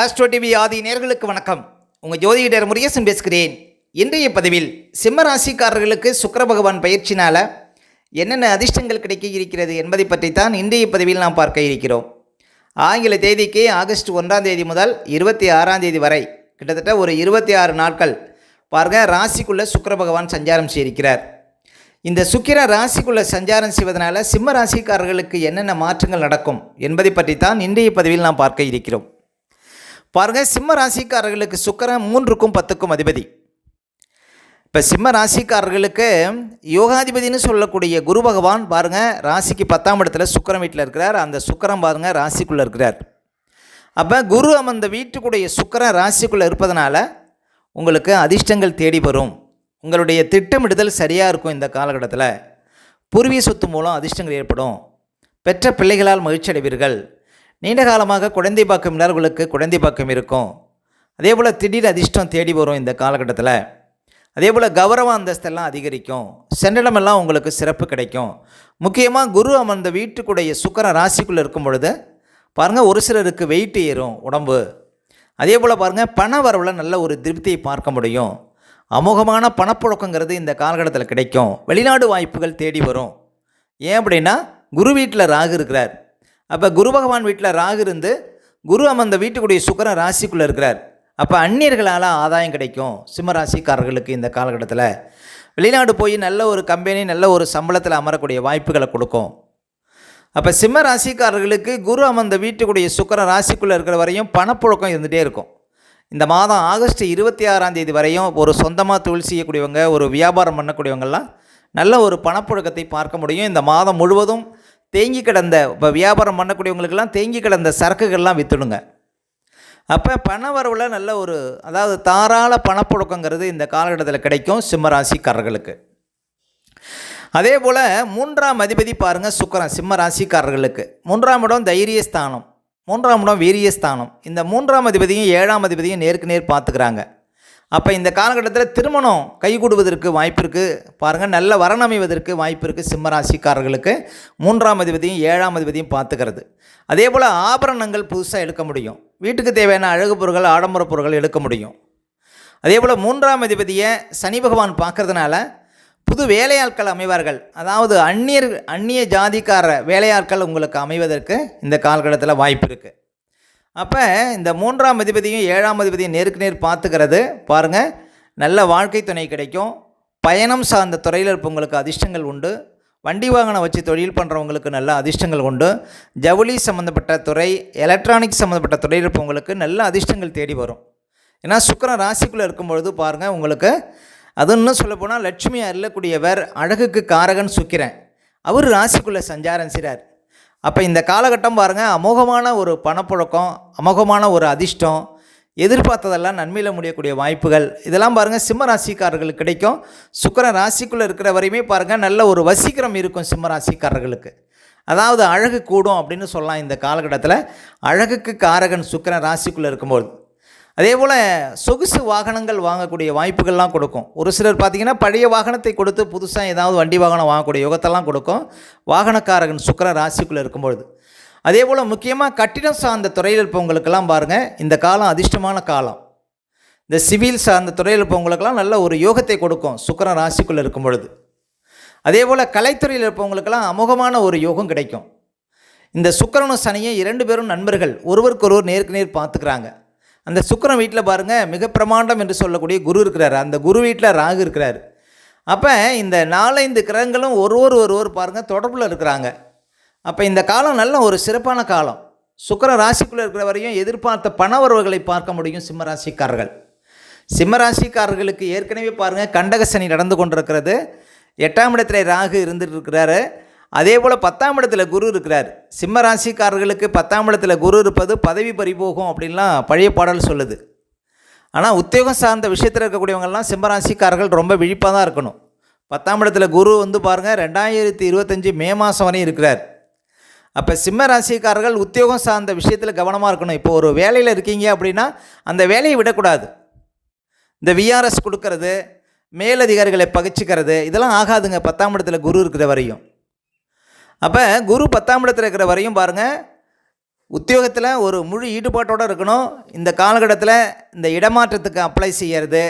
Astro TV ஆதி நேர்களுக்கு வணக்கம். உங்கள் ஜோதிடர் முருகேசன் பேசுகிறேன். இன்றைய பதிவில் சிம்ம ராசிக்காரர்களுக்கு சுக்கர பகவான் பயிற்சினால் என்னென்ன அதிர்ஷ்டங்கள் கிடைக்க இருக்கிறது என்பதை பற்றி தான் இன்றைய பதிவில் நாம் பார்க்க இருக்கிறோம். ஆங்கில தேதிக்கு ஆகஸ்ட் ஒன்றாம் தேதி முதல் இருபத்தி ஆறாம் தேதி வரை கிட்டத்தட்ட ஒரு இருபத்தி ஆறு நாட்கள் பாருங்க ராசிக்குள்ளே சுக்கர பகவான் சஞ்சாரம் செய்திருக்கிறார். இந்த சுக்கிர ராசிக்குள்ளே சஞ்சாரம் செய்வதனால சிம்ம ராசிக்காரர்களுக்கு என்னென்ன மாற்றங்கள் நடக்கும் என்பதை பற்றி தான் இன்றைய பதிவில் நாம் பார்க்க இருக்கிறோம். பாருங்க சிம்ம ராசிக்காரர்களுக்கு சுக்கரன் மூன்றுக்கும் பத்துக்கும் அதிபதி. இப்போ சிம்ம ராசிக்காரர்களுக்கு யோகாதிபதினு சொல்லக்கூடிய குரு பகவான் பாருங்க ராசிக்கு பத்தாம் இடத்துல சுக்கிரன் வீட்டில் இருக்கிறார். அந்த சுக்கரம் பாருங்க ராசிக்குள்ளே இருக்கிறார். அப்போ குரு அமர்ந்த வீட்டுக்குடைய சுக்கரன் ராசிக்குள்ளே இருப்பதனால உங்களுக்கு அதிர்ஷ்டங்கள் தேடி வரும். உங்களுடைய திட்டமிடுதல் சரியாக இருக்கும் இந்த காலகட்டத்தில். பூர்வீக சொத்து மூலம் அதிர்ஷ்டங்கள் ஏற்படும். பெற்ற பிள்ளைகளால் மகிழ்ச்சி அடைவீர்கள் நீண்ட காலமாக குழந்தை பாக்கம் இல்லாதவர்களுக்கு குழந்தை பாக்கம் இருக்கும். அதே போல் திடீர் அதிர்ஷ்டம் தேடி வரும் இந்த காலகட்டத்தில். அதே போல் கௌரவ அந்தஸ்தெல்லாம் அதிகரிக்கும். சென்றிடமெல்லாம் உங்களுக்கு சிறப்பு கிடைக்கும். முக்கியமாக குரு அமர்ந்த வீட்டுக்குடைய சுக்கர ராசிக்குள்ளே இருக்கும் பொழுது பாருங்கள் ஒரு சிலருக்கு வெயிட் ஏறும் உடம்பு. அதே போல் பாருங்கள் பண வரவில் நல்ல ஒரு திருப்தியை பார்க்க முடியும். அமோகமான பணப்புழக்கங்கிறது இந்த காலகட்டத்தில் கிடைக்கும். வெளிநாடு வாய்ப்புகள் தேடி வரும். ஏன் அப்படின்னா குரு வீட்டில் ராகு இருக்கிறார். அப்போ குரு பகவான் வீட்டில் ராகு இருந்து குரு அமர்ந்த வீட்டுக்குடைய சுக்கரன் ராசிக்குள்ளே இருக்கிறார். அப்போ அந்நியர்களால் ஆதாயம் கிடைக்கும். சிம்ம ராசிக்காரர்களுக்கு இந்த காலகட்டத்தில். வெளிநாடு போய் நல்ல ஒரு கம்பெனி நல்ல ஒரு சம்பளத்தில் அமரக்கூடிய வாய்ப்புகளை கொடுக்கும். அப்போ சிம்ம ராசிக்காரர்களுக்கு குரு அமர்ந்த வீட்டுக்குடைய சுக்கர ராசிக்குள்ளே இருக்கிற வரையும் பணப்புழக்கம் இருந்துகிட்டே இருக்கும். இந்த மாதம் ஆகஸ்ட் இருபத்தி ஆறாம் தேதி வரையும் ஒரு சொந்தமாக தொழில் செய்யக்கூடியவங்க ஒரு வியாபாரம் பண்ணக்கூடியவங்கள்லாம் நல்ல ஒரு பணப்புழக்கத்தை பார்க்க முடியும். இந்த மாதம் முழுவதும் தேங்கி கிடந்த இப்போ வியாபாரம் பண்ணக்கூடியவங்களுக்கெல்லாம் தேங்கி கிடந்த சரக்குகள்லாம் விற்றுடுங்க அப்போ பண வரவில் நல்ல ஒரு அதாவது தாராள பணப்புழக்கங்கிறது இந்த காலகட்டத்தில் கிடைக்கும் சிம்மராசிக்காரர்களுக்கு. அதே போல் மூன்றாம் அதிபதி பாருங்கள் சுக்கரன் சிம்ம ராசிக்காரர்களுக்கு மூன்றாம் இடம் தைரியஸ்தானம் மூன்றாம் இடம் வீரியஸ்தானம். இந்த மூன்றாம் அதிபதியும் ஏழாம் அதிபதியும் நேருக்கு நேர் பார்த்துக்கிறாங்க. அப்போ இந்த காலகட்டத்தில் திருமணம் கைகூடுவதற்கு வாய்ப்பு இருக்குது பாருங்கள் நல்ல வரணமைவதற்கு வாய்ப்பு இருக்குது சிம்ம ராசிக்காரர்களுக்கு மூன்றாம் அதிபதியும் ஏழாம் அதிபதியும் பார்த்துக்கிறது. அதே போல் ஆபரணங்கள் புதுசாக எடுக்க முடியும். வீட்டுக்கு தேவையான அழகு பொருட்கள் ஆடம்பர பொருட்கள் எடுக்க முடியும். அதே போல் மூன்றாம் அதிபதியை சனி பகவான் பார்க்கறதுனால புது வேலையாட்கள் அமைவார்கள். அதாவது அந்நியர் அந்நிய ஜாதிக்கார வேலையாட்கள் உங்களுக்கு அமைவதற்கு இந்த காலகட்டத்தில் வாய்ப்பு இருக்குது அப்போ இந்த மூன்றாம் அதிபதியும் ஏழாம் அதிபதியும் நேருக்கு நேர் பார்த்துக்கிறது. பாருங்கள் நல்ல வாழ்க்கை துணை கிடைக்கும். பயணம் சார்ந்த துறையில் இருப்பவங்களுக்கு அதிர்ஷ்டங்கள் உண்டு. வண்டி வாகனம் வச்சு தொழில் பண்ணுறவங்களுக்கு நல்ல அதிர்ஷ்டங்கள் உண்டு. ஜவுளி சம்மந்தப்பட்ட துறை எலக்ட்ரானிக்ஸ் சம்மந்தப்பட்ட துறையில் இருப்பவங்களுக்கு நல்ல அதிர்ஷ்டங்கள் தேடி வரும். ஏன்னா சுக்கரன் ராசிக்குள்ளே இருக்கும் பொழுது பாருங்கள் உங்களுக்கு அது இன்னும் சொல்லப்போனால் லட்சுமி அருளக்கூடியவர் அழகுக்கு காரகன் சுக்கிரன். அவர் ராசிக்குள்ளே சஞ்சாரம் செய்கிறார் அப்போ இந்த காலகட்டம் பாருங்கள் அமோகமான ஒரு பணப்புழக்கம் அமோகமான ஒரு அதிர்ஷ்டம் எதிர்பார்த்ததெல்லாம் நன்மையில் முடியக்கூடிய வாய்ப்புகள். இதெல்லாம் பாருங்கள் சிம்ம ராசிக்காரர்களுக்கு கிடைக்கும். சுக்கர ராசிக்குள்ளே இருக்கிற வரையுமே பாருங்கள் நல்ல ஒரு வசீக்கிரம் இருக்கும் சிம்ம ராசிக்காரர்களுக்கு. அதாவது அழகு கூடும் அப்படின்னு சொல்லலாம் இந்த காலகட்டத்தில். அழகுக்கு காரகன் சுக்கரன் ராசிக்குள்ளே இருக்கும்போது. அதே போல் சொகுசு வாகனங்கள் வாங்கக்கூடிய வாய்ப்புகள்லாம் கொடுக்கும். ஒரு சிலர் பார்த்திங்கன்னா பழைய வாகனத்தை கொடுத்து புதுசாக ஏதாவது வண்டி வாகனம் வாங்கக்கூடிய யோகத்தெல்லாம் கொடுக்கும். வாகனக்காரகன் சுக்கர ராசிக்குள்ளே இருக்கும்பொழுது. அதே போல் முக்கியமாக கட்டிடம் சார்ந்த துறையில் இருப்பவங்களுக்கெல்லாம் பாருங்கள் இந்த காலம் அதிர்ஷ்டமான காலம். இந்த சிவில் சார்ந்த துறையில் இருப்பவங்களுக்கெல்லாம் நல்ல ஒரு யோகத்தை கொடுக்கும் சுக்கரன் ராசிக்குள்ளே இருக்கும் பொழுது அதே போல் கலைத்துறையில் இருப்பவங்களுக்கெல்லாம் அமோகமான ஒரு யோகம் கிடைக்கும். இந்த சுக்கரனும் சனியை இரண்டு பேரும் நண்பர்கள். ஒருவருக்கொருவர் நேருக்கு நேர் பார்த்துக்கிறாங்க. அந்த சுக்கரன் வீட்டில் பாருங்கள் மிக பிரமாண்டம் என்று சொல்லக்கூடிய குரு இருக்கிறார். அந்த குரு வீட்டில் ராகு இருக்கிறார். அப்போ இந்த நாலஞ்சு கிரகங்களும் ஒருவர் ஒருவர் பாருங்கள் தொடர்பில் இருக்கிறாங்க. அப்போ இந்த காலம் நல்ல ஒரு சிறப்பான காலம். சுக்கர ராசிக்குள்ளே இருக்கிற வரையும் எதிர்பார்த்த பண உறவுகளை பார்க்க முடியும் சிம்மராசிக்காரர்கள். சிம்மராசிக்காரர்களுக்கு ஏற்கனவே பாருங்கள் கண்டகசனி நடந்து கொண்டிருக்கிறது. எட்டாம் இடத்துல ராகு இருந்துட்டு இருக்கிறாரு. அதே போல் பத்தாம் இடத்துல குரு இருக்கிறார். சிம்ம ராசிக்காரர்களுக்கு பத்தாம் இடத்துல குரு இருப்பது பதவி பறிபோகும் அப்படின்லாம் பழைய பாடல் சொல்லுது. ஆனால் உத்தியோகம் சார்ந்த விஷயத்தில் இருக்கக்கூடியவங்கெல்லாம் சிம்ம ராசிக்காரர்கள் ரொம்ப விழிப்பாக தான் இருக்கணும். பத்தாம் இடத்துல குரு வந்து பாருங்கள் ரெண்டாயிரத்தி இருபத்தஞ்சி மே மாதம் வரையும் இருக்கிறார். அப்போ சிம்ம ராசிக்காரர்கள் உத்தியோகம் சார்ந்த விஷயத்தில் கவனமாக இருக்கணும். இப்போ ஒரு வேலையில் இருக்கீங்க அப்படின்னா அந்த வேலையை விடக்கூடாது. இந்த விஆர்எஸ் கொடுக்கறது மேலதிகாரிகளை பகிச்சுக்கிறது இதெல்லாம் ஆகாதுங்க. பத்தாம் இடத்துல குரு இருக்கிற வரையும். அப்போ குரு பத்தாம் இடத்துல இருக்கிற வரையும் பாருங்கள் உத்தியோகத்தில் ஒரு முழு ஈடுபாட்டோடு இருக்கணும். இந்த காலகட்டத்தில் இந்த இடமாற்றத்துக்கு அப்ளை செய்கிறது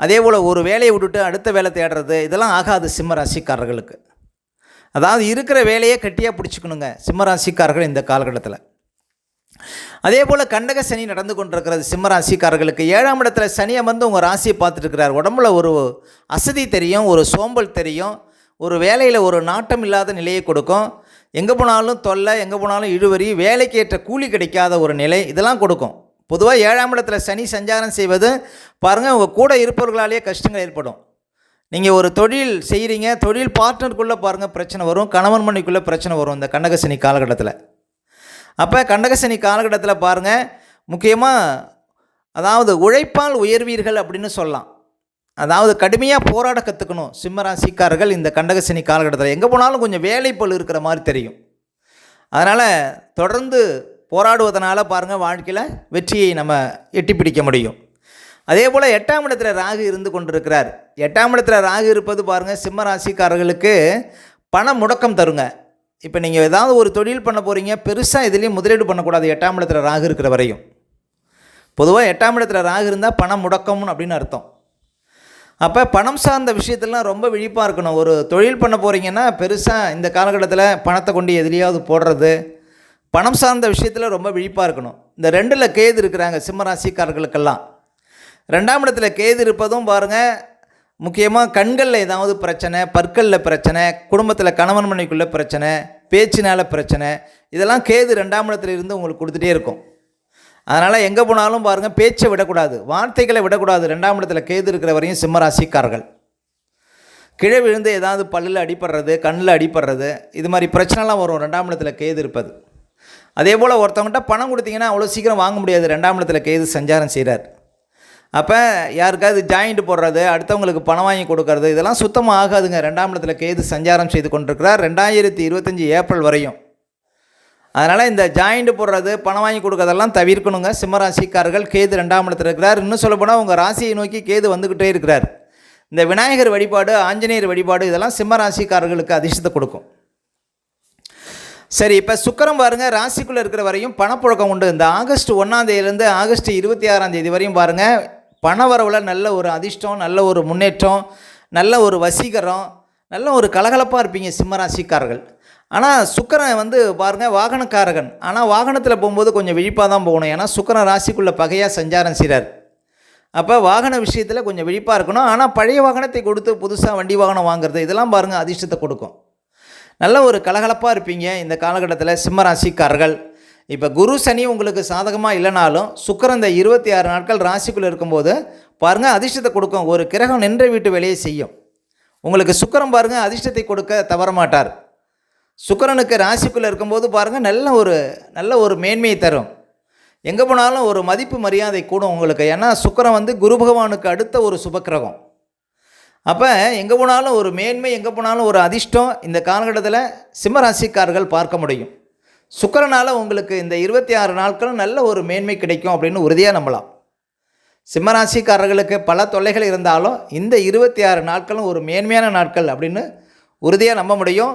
அதே போல் ஒரு வேலையை விட்டுட்டு அடுத்த வேலை தேடுறது இதெல்லாம் ஆகாது சிம்ம ராசிக்காரர்களுக்கு அதாவது இருக்கிற வேலையை கட்டியாக பிடிச்சிக்கணுங்க சிம்ம ராசிக்காரர்கள் இந்த காலகட்டத்தில். அதே போல் கண்டக சனி நடந்து கொண்டிருக்கிறது சிம்ம ராசிக்காரர்களுக்கு ஏழாம் இடத்துல சனி அமர்ந்து உங்கள் ராசியை பார்த்துட்டு இருக்கிறார். உடம்புல ஒரு அசதி தெரியும் ஒரு சோம்பல் தெரியும். ஒரு வேலையில் ஒரு நாட்டம் இல்லாத நிலையை கொடுக்கும். எங்கே போனாலும் தொல்லை எங்கே போனாலும் இழுவரி வேலைக்கு ஏற்ற கூலி கிடைக்காத ஒரு நிலை இதெல்லாம் கொடுக்கும். பொதுவாக ஏழாம் இடத்துல சனி சஞ்சாரம் செய்வது பாருங்கள் உங்கள் கூட இருப்பவர்களாலேயே கஷ்டங்கள் ஏற்படும். நீங்கள் ஒரு தொழில் செய்கிறீங்க தொழில் பார்ட்னருக்குள்ளே பாருங்கள் பிரச்சனை வரும் கணவன் மணிக்குள்ளே பிரச்சனை வரும் இந்த கண்டகசனி காலகட்டத்தில். அப்போ கண்டகசனி காலகட்டத்தில் பாருங்கள் முக்கியமாக அதாவது உழைப்பால் உயர்வீர்கள் அப்படின்னு சொல்லலாம். அதாவது கடுமையாக போராட கற்றுக்கணும் சிம்மராசிக்காரர்கள் இந்த கண்டகசனி காலகட்டத்தில். எங்கே போனாலும் கொஞ்சம் வேலைப்பல் இருக்கிற மாதிரி தெரியும். அதனால் தொடர்ந்து போராடுவதனால் பாருங்கள் வாழ்க்கையில் வெற்றியை நம்ம எட்டி பிடிக்க முடியும். அதே போல் எட்டாம் இடத்துல ராகு இருந்து கொண்டிருக்கிறார். எட்டாம் இடத்துல ராகு இருப்பது பாருங்கள் சிம்ம ராசிக்காரர்களுக்கு பண முடக்கம் தருங்க. இப்போ நீங்கள் ஏதாவது ஒரு தொழில் பண்ண போகிறீங்க பெருசாக இதுலேயும் முதலீடு பண்ணக்கூடாது. எட்டாம் இடத்துல ராகு இருக்கிற வரையும். பொதுவாக எட்டாம் இடத்துல ராகு இருந்தால் பணம் முடக்கம்னு அப்படின்னு அர்த்தம். அப்போ பணம் சார்ந்த விஷயத்துலலாம் ரொம்ப விழிப்பாக இருக்கணும். ஒரு தொழில் பண்ண போகிறீங்கன்னா பெருசாக இந்த காலகட்டத்தில் பணத்தை கொண்டு எதிலையாவது போடுறது பணம் சார்ந்த விஷயத்தில் ரொம்ப விழிப்பாக இருக்கணும். இந்த ரெண்டில் கேது இருக்கிறாங்க சிம்மராசிக்காரர்களுக்கெல்லாம். ரெண்டாம் இடத்துல கேது இருப்பதும் பாருங்கள் முக்கியமாக கண்களில் ஏதாவது பிரச்சனை பற்களில் பிரச்சனை குடும்பத்தில் கணவன் மனைக்குள்ளே பிரச்சனை பேச்சினால் பிரச்சனை இதெல்லாம் கேது ரெண்டாம் இடத்துல இருந்து உங்களுக்கு கொடுத்துட்டே இருக்கும். அதனால் எங்கே போனாலும் பாருங்கள் பேச்சை விடக்கூடாது. வார்த்தைகளை விடக்கூடாது. ரெண்டாம் இடத்துல கேது இருக்கிற வரையும் சிம்மராசிக்காரர்கள். கிழ விழுந்து ஏதாவது பல்லில் அடிப்படுறது கண்ணில் அடிப்படுறது இது மாதிரி பிரச்சனைலாம் வரும். ரெண்டாம் இடத்துல கேது இருப்பது. அதே போல் ஒருத்தவங்கள்ட்ட பணம் கொடுத்தீங்கன்னா அவ்வளோ சீக்கிரம் வாங்க முடியாது. ரெண்டாம் இடத்துல கேது சஞ்சாரம் செய்கிறார் அப்போ யாருக்காவது ஜாயிண்ட் போடுறது அடுத்தவங்களுக்கு பணம் வாங்கி கொடுக்கறது இதெல்லாம் சுத்தமாக ஆகாதுங்க. ரெண்டாம் இடத்துல கேது சஞ்சாரம் செய்து கொண்டிருக்கிறார். ரெண்டாயிரத்தி இருபத்தஞ்சி ஏப்ரல் வரையும். அதனால் இந்த ஜாயிண்ட் போடுறது பணம் வாங்கி கொடுக்கறதெல்லாம் தவிர்க்கணுங்க. சிம்மராசிக்காரர்கள் கேது ரெண்டாம் இடத்துல இருக்கிறார். இன்னும் சொல்லப்போனால் உங்கள் ராசியை நோக்கி கேது வந்துக்கிட்டே இருக்கிறார். இந்த விநாயகர் வழிபாடு ஆஞ்சநேயர் வழிபாடு இதெல்லாம் சிம்மராசிக்காரர்களுக்கு அதிர்ஷ்டத்தை கொடுக்கும். சரி இப்போ சுக்கரம் பாருங்கள் ராசிக்குள்ளே இருக்கிற வரையும் பணப்புழக்கம் உண்டு. இந்த ஆகஸ்ட் ஒன்றாந்தேதியிலேருந்து ஆகஸ்ட் இருபத்தி ஆறாம் தேதி வரையும் பாருங்கள் பண வரவில் நல்ல ஒரு அதிர்ஷ்டம் நல்ல ஒரு முன்னேற்றம் நல்ல ஒரு வசீகரம் நல்ல ஒரு கலகலப்பாக இருப்பீங்க சிம்மராசிக்காரர்கள். ஆனால் சுக்கரன் வந்து பாருங்கள் வாகனக்காரகன். ஆனால் வாகனத்தில் போகும்போது கொஞ்சம் விழிப்பாக தான் போகணும். ஏன்னா சுக்கரன் ராசிக்குள்ளே பகையாக சஞ்சாரம் செய்கிறார் அப்போ வாகன விஷயத்தில் கொஞ்சம் விழிப்பாக இருக்கணும். ஆனால் பழைய வாகனத்தை கொடுத்து புதுசாக வண்டி வாகனம் வாங்குறது இதெல்லாம் பாருங்கள் அதிர்ஷ்டத்தை கொடுக்கும். நல்ல ஒரு கலகலப்பாக இருப்பீங்க இந்த காலகட்டத்தில் சிம்மராசிக்காரர்கள். இப்போ குரு சனி உங்களுக்கு சாதகமாக இல்லைனாலும் சுக்கரன் இந்த இருபத்தி ஆறு நாட்கள் ராசிக்குள்ளே இருக்கும்போது பாருங்கள் அதிர்ஷ்டத்தை கொடுக்கும். ஒரு கிரகம் நின்ற வீட்டு வேலையை செய்யும். உங்களுக்கு சுக்கரம் பாருங்கள் அதிர்ஷ்டத்தை கொடுக்க தவற மாட்டார் சுக்கரனுக்கு ராசிக்குள்ளே இருக்கும்போது பாருங்கள் நல்ல ஒரு நல்ல ஒரு மேன்மையை தரும். எங்கே போனாலும் ஒரு மதிப்பு மரியாதை கூடும் உங்களுக்கு. ஏன்னா சுக்கரன் வந்து குரு பகவானுக்கு அடுத்த ஒரு சுபக்கிரகம். அப்போ எங்கே போனாலும் ஒரு மேன்மை எங்கே போனாலும் ஒரு அதிர்ஷ்டம் இந்த காலகட்டத்தில் சிம்மராசிக்காரர்கள் பார்க்க முடியும். சுக்கரனால் உங்களுக்கு இந்த இருபத்தி ஆறு நாட்களும் நல்ல ஒரு மேன்மை கிடைக்கும் அப்படின்னு உறுதியாக நம்பலாம். சிம்மராசிக்காரர்களுக்கு பல தொல்லைகள் இருந்தாலும் இந்த இருபத்தி ஆறு நாட்களும் ஒரு மேன்மையான நாட்கள் அப்படின்னு உறுதியாக நம்ப முடியும்.